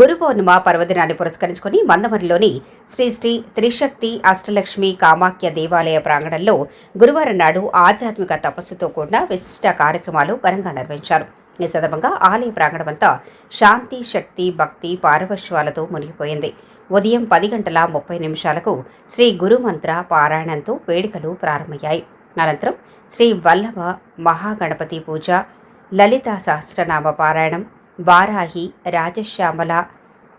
గురు పౌర్ణిమ పర్వదినాన్ని పురస్కరించుకుని మందమరిలోని శ్రీ శ్రీ త్రిశక్తి అష్టలక్ష్మి కామాఖ్య దేవాలయ ప్రాంగణంలో గురువారం నాడు ఆధ్యాత్మిక తపస్సుతో కూడిన విశిష్ట కార్యక్రమాలు ఘనంగా నిర్వహించారు. ఈ సందర్భంగా ఆలయ ప్రాంగణమంతా శాంతి శక్తి భక్తి పారవశ్వాలతో మునిగిపోయింది. ఉదయం పది గంటల ముప్పై నిమిషాలకు శ్రీ గురుమంత్ర పారాయణంతో వేడుకలు ప్రారంభమయ్యాయి. అనంతరం శ్రీ వల్లభ మహాగణపతి పూజ లలిత సహస్రనామ పారాయణం వారాహి రాజశ్యామల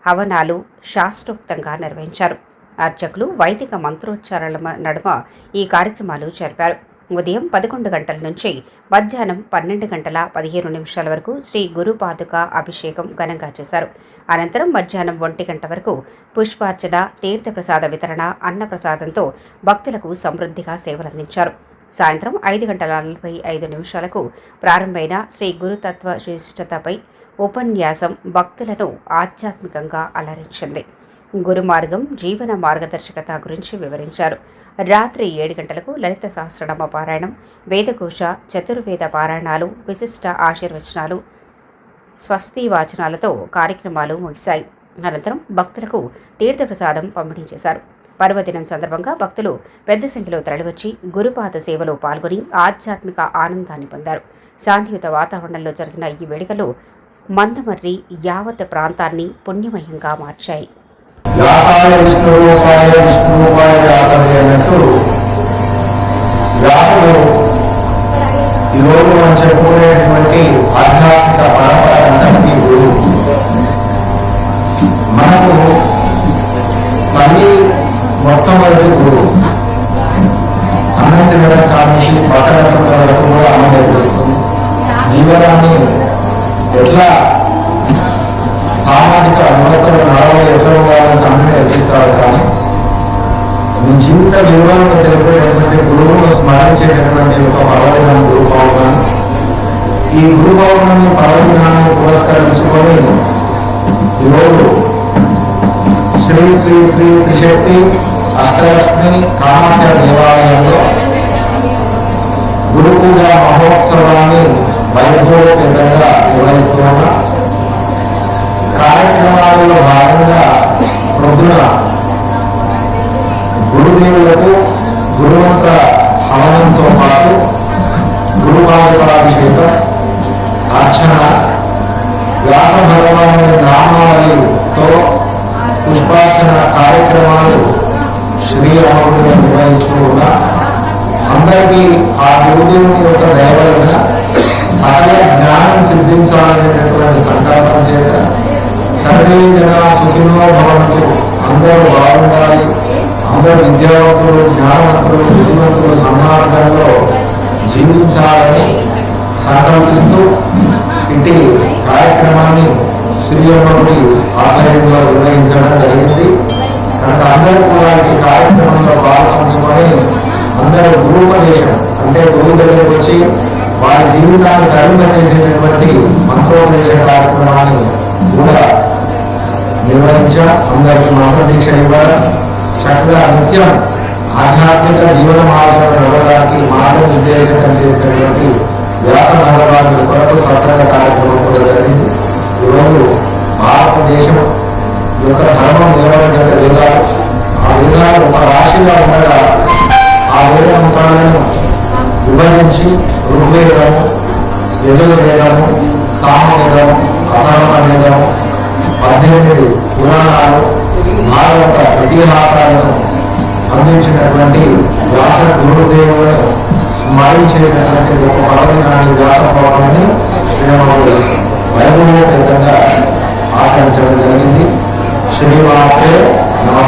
హవనాలు శాస్త్రోక్తంగా నిర్వహించారు. అర్చకులు వైదిక మంత్రోచ్చారాల నడుమ ఈ కార్యక్రమాలు జరిపారు. ఉదయం పదకొండు గంటల నుంచి మధ్యాహ్నం పన్నెండు గంటల పదిహేను నిమిషాల వరకు శ్రీ గురుపాదుక అభిషేకం ఘనంగా చేశారు. అనంతరం మధ్యాహ్నం ఒంటి గంట వరకు పుష్పార్చన తీర్థప్రసాద వితరణ అన్నప్రసాదంతో భక్తులకు సమృద్ధిగా సేవలందించారు. సాయంత్రం ఐదు గంటల నలభై ఐదు నిమిషాలకు ప్రారంభమైన శ్రీ గురుతత్వ శ్రేష్టతపై ఉపన్యాసం భక్తులను ఆధ్యాత్మికంగా అలరించింది. గురు మార్గం జీవన మార్గదర్శకత గురించి వివరించారు. రాత్రి ఏడు గంటలకు లలిత సహస్రనామ పారాయణం వేదఘోష చతుర్వేద పారాయణాలు విశిష్ట ఆశీర్వచనాలు స్వస్తి వాచనాలతో కార్యక్రమాలు ముగిశాయి. అనంతరం భక్తులకు తీర్థప్రసాదం పంపిణీ చేశారు. పర్వదినం సందర్భంగా భక్తులు పెద్ద సంఖ్యలో తరలివచ్చి గురుపాద సేవలో పాల్గొని ఆధ్యాత్మిక ఆనందాన్ని పొందారు. శాంతియుత వాతావరణంలో జరిగిన ఈ వేడుకలు మందమర్రి యావత్ ప్రాంతాన్ని పుణ్యమయంగా మార్చాయి. ఈరోజు మనం చెప్పుకునేటువంటి ఆధ్యాత్మిక తినడం కానించి బట్టలు కట్టడం వరకు కూడా అమ్మ నేర్పిస్తుంది. జీవనాన్ని ఎట్లా సామాజిక వ్యవస్థలో నడవడి ఎట్లా ఉండాలని తండ్రి నేర్పిస్తాడు కానీ నీ జీవిత వివరాలను తెలిపేటటువంటి గురువును స్మరణ స్మరించేటటువంటి ఒక పర్వదినం గురు పౌర్ణమి ఈ గురు పౌర్ణమి పర్వదినాన్ని పురస్కరించుకొని ఈరోజు శ్రీ శ్రీ శ్రీ త్రిశక్తి అష్టలక్ష్మి కామాఖ్య దేవాలయంలో గురు పూజ మహోత్సవాన్ని వైభవోపేతంగా నిర్వహిస్తూ ఉన్నాం కార్యక్రమాలలో భాగంగా ప్రొద్దున గురుదేవులకు గురుమంత్ర హవనంతో పాటు గురుమాతాభిషేకం అర్చన వ్యాస భగవాను నామావళితో విద్యావంతులు జ్ఞానవంతులు బుద్ధివంతులు సన్మార్గంలో జీవించాలని సంకల్పిస్తూ ఇంటి కార్యక్రమాన్ని శ్రీయమ్మడి ఆధ్వర్యంలో నిర్వహించడం జరిగింది. కనుక అందరూ కూడా ఈ కార్యక్రమంలో పాల్పంచుకొని అందరూ గురుపదేశం అంటే గురువు దగ్గరికి వచ్చి వారి జీవితాన్ని తరింపజేసేటటువంటి మంత్రోపదేశ కార్యక్రమాన్ని కూడా నిర్వహించాం అందరికీ మంత్రదీక్ష ఇవ్వడం చక్కగా నిత్యం ఆధ్యాత్మిక జీవన మార్గం ఇవ్వడానికి మార్గనిర్దేశకం చేసినటువంటి వ్యాస భగవాను కొరకు సంచార కార్యక్రమం కూడా జరిగింది. ఈరోజు భారతదేశం యొక్క ధర్మం నిలబడిన వేదాలు ఆ వేదాలు ఒక రాశిగా ఉండగా ఆ వేద మంత్రాలను విభజించి ఋగ్వేదము యజుర్వేదము సామవేదము అథర్వ వేదము పద్దెనిమిది పురాణాలు భారత ఇతిహాసాలను అందించినటువంటి వ్యాస గురుదేవులను స్మరించేటటువంటి ఒక పర్వదినాన్ని వ్యాస పర్వాన్ని శ్రీరాముడు వైభవోపేతంగా ఆచరించడం జరిగింది. శ్రీమాతే నమ.